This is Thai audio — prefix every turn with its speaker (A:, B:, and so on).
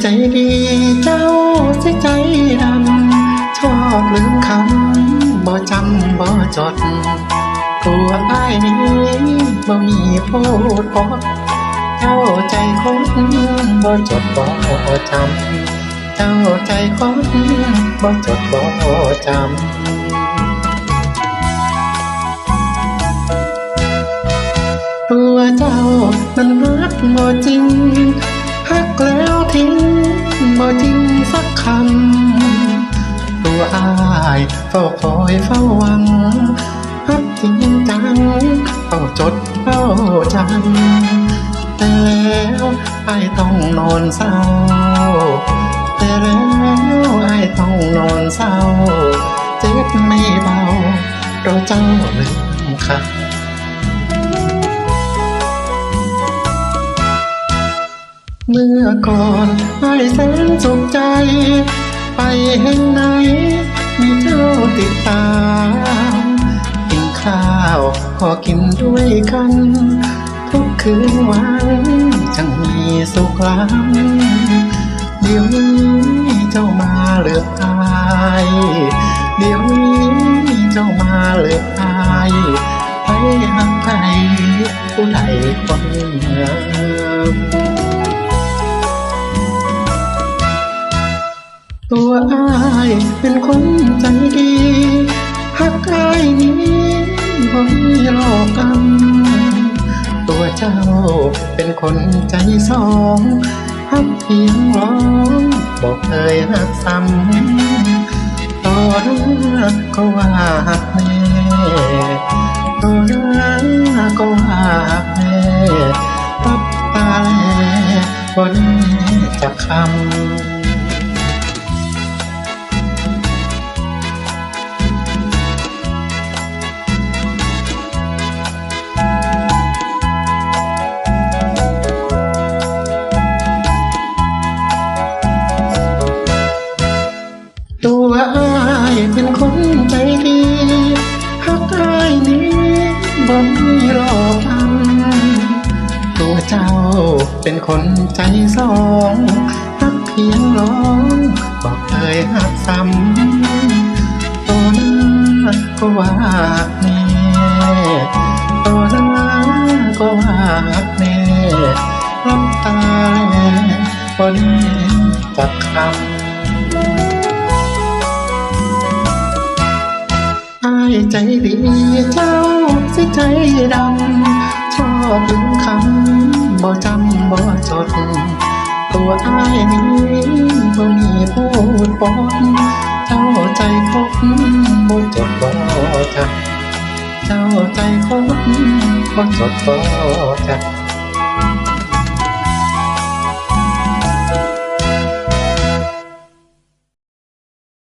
A: ใจดีเจ้าสิใจดำชอบลืมคำบ่จำบ่จดตัวอ้ายนี้บ่มีพูดพอเจ้าใจคนบ่จดบ่จำเจ้าใจคนบ่จดบ่จำตัวเจ้ามันรักบ่จริง ฮักแล้วทิ้งบ่จริงสักคำ ตัวอายเฝ้าคอยเฝ้าหวังฮักจริงจังเฝ้าจดเฝ้าจำแต่แล้วไอต้องนอนเศร้า แต่แล้วไอต้องนอนเศร้า เจ็บไม่เบาเราเจ้าลืมคำ เมื่อก่อนไอ้แสนสุขใจ ไปแห่งไหน มีเจ้าติดตามกินข้าวก็กินด้วยกัน ทุกคืนวันจังมีสุขล้ำเดี๋ยวนี้เจ้ามาเลืออายเดี๋ยวนี้เจ้ามาเลืออายไปหาใครผู้ใดคนงาม ตัวอ้ายเป็นคนใจดีหักอ้ายนี้บ่มีหลอกกันตัวเจ้าเป็นคนใจสองหักเพียงร้องบอกเคยหักซ้ำต่อหน้าก็ว่าหักแม่ต่อหน้าก็ว่าหักแม่รับตาแลบ่ได้จะคำ วอายเป็นคนใจดีหักอ้ายนี้บ่มีหลอกอันตัวเจ้าเป็นคนใจสองหักเพียงร้องบอกเคยหักซ้ำตัวหน้าก็ว่าแม่ตัวหน้าก็ว่าแม่น้ำตาแลบ่ได้จักคำ ใจดีเจ้าสิใจดำชอบถึงคำบ่จำบ่จด ตัวอายนี้บ่มีพูดปนเจ้าใจคบบ่จดบ่จำเจ้าใจคบบ่จดบ่จำ